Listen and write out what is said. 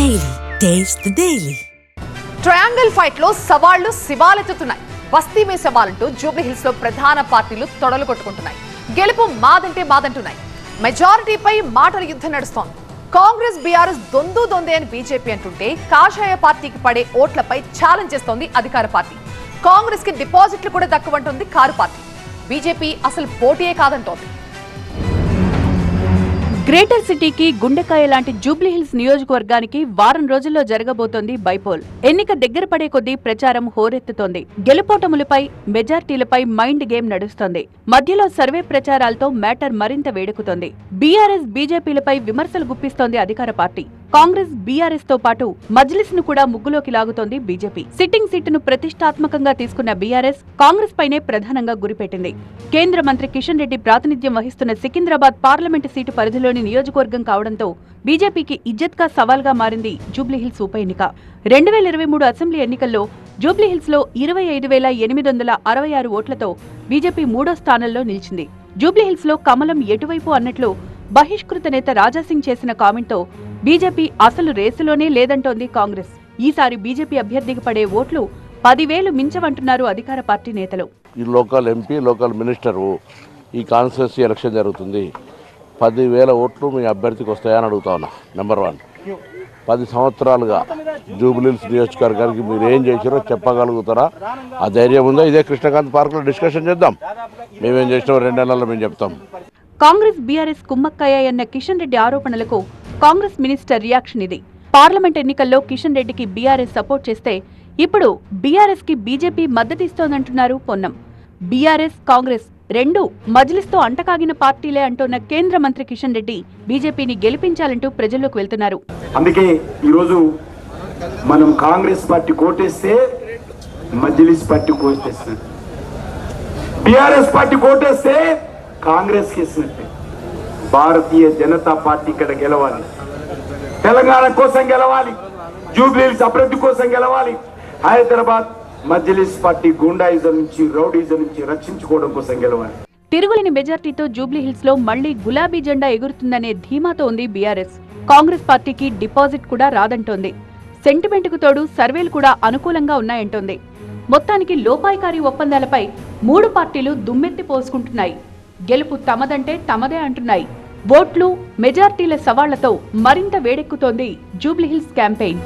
Daily taste daily triangle ఫైట్లో సవాళ్ళు శివాలెత్తుతున్నాయి. బస్తీ మీ సవాలంటూ జూబ్లీ హిల్స్లో ప్రధాన పార్టీలు తొడలు కొట్టుకుంటున్నాయి. గెలుపు మాదంటే మాదంటున్నాయి. మెజారిటీపై మాటల యుద్ధం నడుస్తోంది. కాంగ్రెస్ బీఆర్ఎస్ దొందు దొందే అని బీజేపీ అంటుంటే కాషాయ పార్టీకి పడే ఓట్లపై ఛాలెంజ్ చేస్తోంది అధికార పార్టీ. కాంగ్రెస్కి డిపాజిట్లు కూడా దక్కువంటుంది కారు పార్టీ. బీజేపీ అసలు పోటీయే కాదంటోంది. గ్రేటర్ సిటీకి గుండెకాయ లాంటి జూబ్లీహిల్స్ నియోజకవర్గానికి వారం రోజుల్లో జరగబోతోంది బైపోల్. ఎన్నిక దగ్గర పడే కొద్దీ ప్రచారం హోరెత్తుతోంది. గెలుపోటములపై మెజార్టీలపై మైండ్ గేమ్ నడుస్తోంది. మధ్యలో సర్వే ప్రచారాలతో మ్యాటర్ మరింత వేడెక్కుతోంది. బీఆర్ఎస్ బీజేపీలపై విమర్శలు గుప్పిస్తోంది అధికార పార్టీ. కాంగ్రెస్ బీఆర్ఎస్తో పాటు మజ్లిస్ను కూడా ముగ్గులోకి లాగుతోంది బీజేపీ. సిట్టింగ్ సీటును ప్రతిష్టాత్మకంగా తీసుకున్న బీఆర్ఎస్ కాంగ్రెస్ పైనే ప్రధానంగా గురిపెట్టింది. కేంద్ర మంత్రి కిషన్ రెడ్డి ప్రాతినిధ్యం వహిస్తున్న సికింద్రాబాద్ పార్లమెంటు సీటు పరిధిలోని నియోజకవర్గం కావడంతో బీజేపీకి ఇజ్జత్గా సవాల్గా మారింది జూబ్లీహిల్స్ ఉప ఎన్నిక. రెండు వేల ఇరవై మూడు అసెంబ్లీ ఎన్నికల్లో జూబ్లీహిల్స్లో ఇరవై ఐదు వేల ఎనిమిది వందల అరవై ఆరు ఓట్లతో బీజేపీ మూడో స్థానంలో నిలిచింది. జూబ్లీహిల్స్లో కమలం ఎటువైపు అన్నట్లు బహిష్కృత నేత రాజాసింగ్ చేసిన కామెంట్తో బీజేపీ అసలు రేసులోనే లేదంటోంది కాంగ్రెస్. ఈసారి బీజేపీ అభ్యర్థికి పడే ఓట్లు పదివేలు మించవంటున్నారు అధికార పార్టీ నేతలు. ఈ లోకల్ ఎంపీ లోకల్ మినిస్టరు ఈ కాన్స్టిట్యున్సీ ఎలక్షన్ జరుగుతుంది. పదివేల ఓట్లు మీ అభ్యర్థికి వస్తాయని అడుగుతా ఉన్నా. నెంబర్ వన్ పది సంవత్సరాలుగా జూబిలీస్ నియోజకవర్గానికి మీరు ఏం చేశారో చెప్పగలుగుతారా? ఆ ధైర్యం ఉందా? ఇదే కృష్ణకాంత్ పార్క్లో డిస్కషన్ చేద్దాం. మేమేం చేసినాం రెండు నెలల్లో మేము చెప్తాం. కాంగ్రెస్ బీఆర్ఎస్ కుమ్మక్కయ్యాయన్న కిషన్ రెడ్డి ఆరోపణలకు కాంగ్రెస్ మినిస్టర్ రియాక్షన్ ఇది. పార్లమెంట్ ఎన్నికల్లో కిషన్ రెడ్డికి బీఆర్ఎస్ సపోర్ట్ చేస్తే ఇప్పుడు బీఆర్ఎస్కి బీజేపీ మద్దతిస్తోందంటున్నారు పొన్నం. బీఆర్ఎస్ కాంగ్రెస్ రెండు మజ్లిస్తో అంటకాగిన పార్టీలే అంటున్న కేంద్ర మంత్రి కిషన్ రెడ్డి బీజేపీని గెలిపించాలంటూ ప్రజల్లోకి వెళ్తున్నారు. అందుకే ఈరోజు మనం కాంగ్రెస్ పార్టీ కోటేస్తే మజ్లిస్ పార్టీ కోటేస్తుంది బీఆర్ఎస్ పార్టీ కోటేస్తే కాంగ్రెస్ కేసినట్టే భారతీయ జనతా పార్టీ ఇక్కడ గెలవాలి. తెలంగాణ కోసం గెలవాలి. జూబ్లీస్ అభివృద్ధి కోసం గెలవాలి. హైదరాబాద్ మజ్లిస్ పార్టీ గుండాయిజం నుంచి రౌడీజం నుంచి రక్షించుకోవడం కోసం గెలవాలి. తిరుగులేని మెజార్టీతో జూబ్లీహిల్స్లో మళ్ళీ గులాబీ జెండా ఎగురుతుందనే ధీమాతో ఉంది బీఆర్ఎస్. కాంగ్రెస్ పార్టీకి డిపాజిట్ కూడా రాదంటోంది. సెంటిమెంట్కు తోడు సర్వేలు కూడా అనుకూలంగా ఉన్నాయంటోంది. మొత్తానికి లోపాయికారి ఒప్పందాలపై మూడు పార్టీలు దుమ్మెత్తి పోసుకుంటున్నాయి. గెలుపు తమదంటే తమదే అంటున్నాయి. ఓట్లు మెజార్టీల సవాళ్ళతో మరింత వేడెక్కుతోంది జూబ్లీహిల్స్ క్యాంపెయిన్.